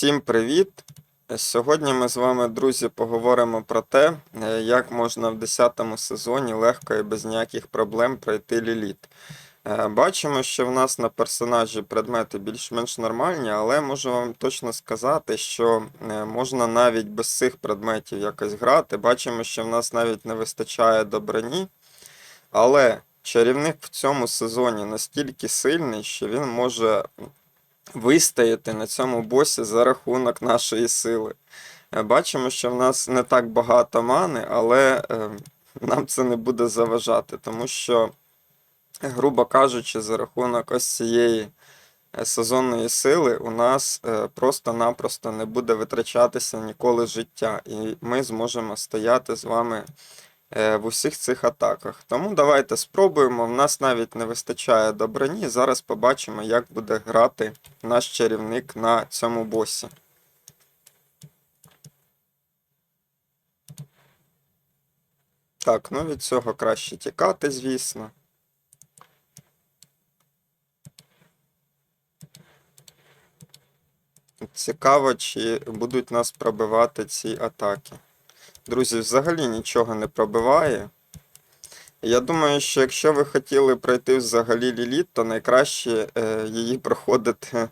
Всім привіт! Сьогодні ми з вами, друзі, поговоримо про те, е, як можна в 10 сезоні легко і без ніяких проблем пройти ліліт. Е, Бачимо, що в нас на персонажі предмети більш-менш нормальні, але можу вам точно сказати, що е, можна навіть без цих предметів якось грати. Бачимо, що в нас навіть не вистачає до броні. Але чарівник в цьому сезоні настільки сильний, що він може вистояти на цьому босі за рахунок нашої сили. Е, Бачимо, що в нас не так багато мани, але е, нам це не буде заважати, тому що, грубо кажучи, за рахунок ось цієї е, сезонної сили у нас просто-напросто не буде витрачатися ніколи життя, і ми зможемо стояти з вами в усіх цих атаках. Тому давайте спробуємо. В нас навіть не вистачає до броні. Зараз побачимо, як буде грати наш чарівник на цьому босі. Так, ну від цього краще тікати, звісно. Цікаво, чи будуть нас пробивати ці атаки. Друзі, взагалі нічого не пробиває. Я думаю, що якщо ви хотіли пройти взагалі ліліт, то найкраще е, її проходити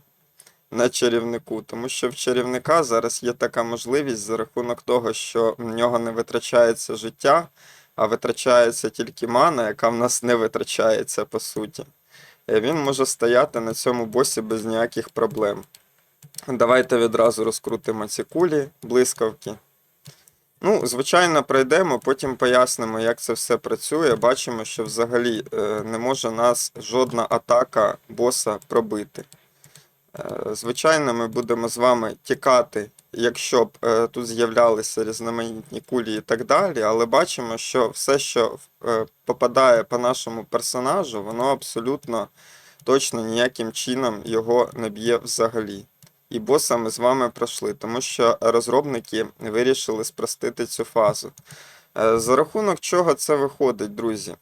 на чарівнику. Тому що в чарівника зараз є така можливість за рахунок того, що в нього не витрачається життя, а витрачається тільки мана, яка в нас не витрачається по суті. Е, Він може стояти на цьому босі без ніяких проблем. Давайте відразу розкрутимо ці кулі, блискавки. Ну, звичайно, пройдемо, потім пояснимо, як це все працює. Бачимо, що взагалі е, не може нас жодна атака боса пробити. Е, Звичайно, ми будемо з вами тікати, якщо б е, тут з'являлися різноманітні кулі і так далі, але бачимо, що все, що попадає по нашому персонажу, воно абсолютно точно ніяким чином його не б'є взагалі. І боса ми з вами пройшли, тому що розробники вирішили спростити цю фазу. Е, За рахунок чого це виходить, друзі?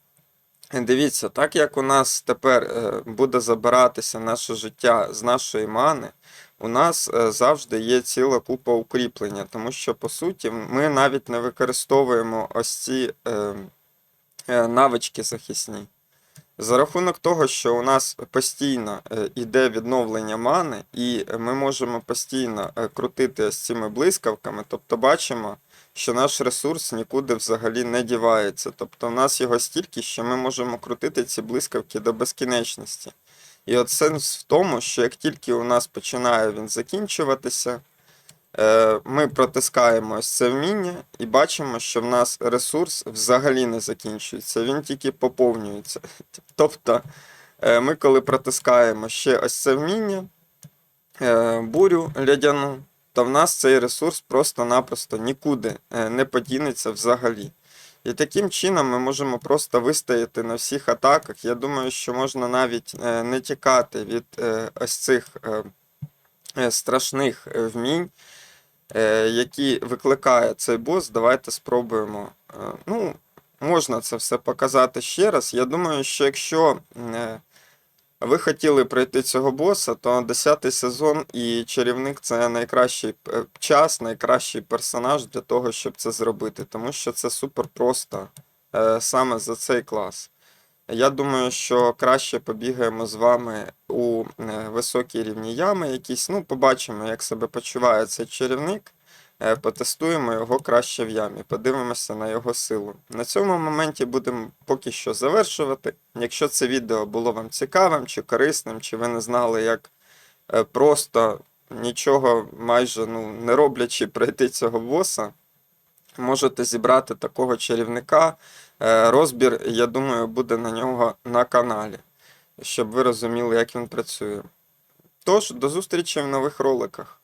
Дивіться, так як у нас тепер е, буде забиратися наше життя з нашої мани, у нас е, завжди є ціла купа укріплення, тому що, по суті, ми навіть не використовуємо ось ці е, е, навички захисні. За рахунок того, що у нас постійно е, іде відновлення мани, і ми можемо постійно е, крутити ось цими блискавками, тобто бачимо, що наш ресурс нікуди взагалі не дівається. Тобто в нас його стільки, що ми можемо крутити ці блискавки до безкінечності. І от сенс в тому, що як тільки у нас починає він закінчуватися, е, ми протискаємо ось це вміння і бачимо, що в нас ресурс взагалі не закінчується, він тільки поповнюється. Тобто, е, ми коли протискаємо ще ось це вміння, е, бурю лядяну, то в нас цей ресурс просто-напросто нікуди е, не подінеться взагалі. І таким чином ми можемо просто вистояти на всіх атаках. Я думаю, що можна навіть е, не тікати від е, ось цих е, е, страшних е, вмінь, е, які викликає цей бос. Давайте спробуємо. Е, Ну, можна це все показати ще раз. Я думаю, що якщо е, ви хотіли пройти цього боса, то 10 сезон і чарівник це найкращий е, час, найкращий персонаж для того, щоб це зробити, тому що це супер просто е, саме за цей клас. Я думаю, що краще побігаємо з вами у е, високій рівні ями якісь. Ну, побачимо, як себе почуває цей чарівник. Е, Потестуємо його краще в ямі, подивимося на його силу. На цьому моменті будемо поки що завершувати. Якщо це відео було вам цікавим чи корисним, чи ви не знали, як е, просто нічого майже ну, не роблячи пройти цього боса, можете зібрати такого чарівника. Е, Розбір, я думаю, буде на нього на каналі, щоб ви розуміли, як він працює. Тож, до зустрічі в нових роликах.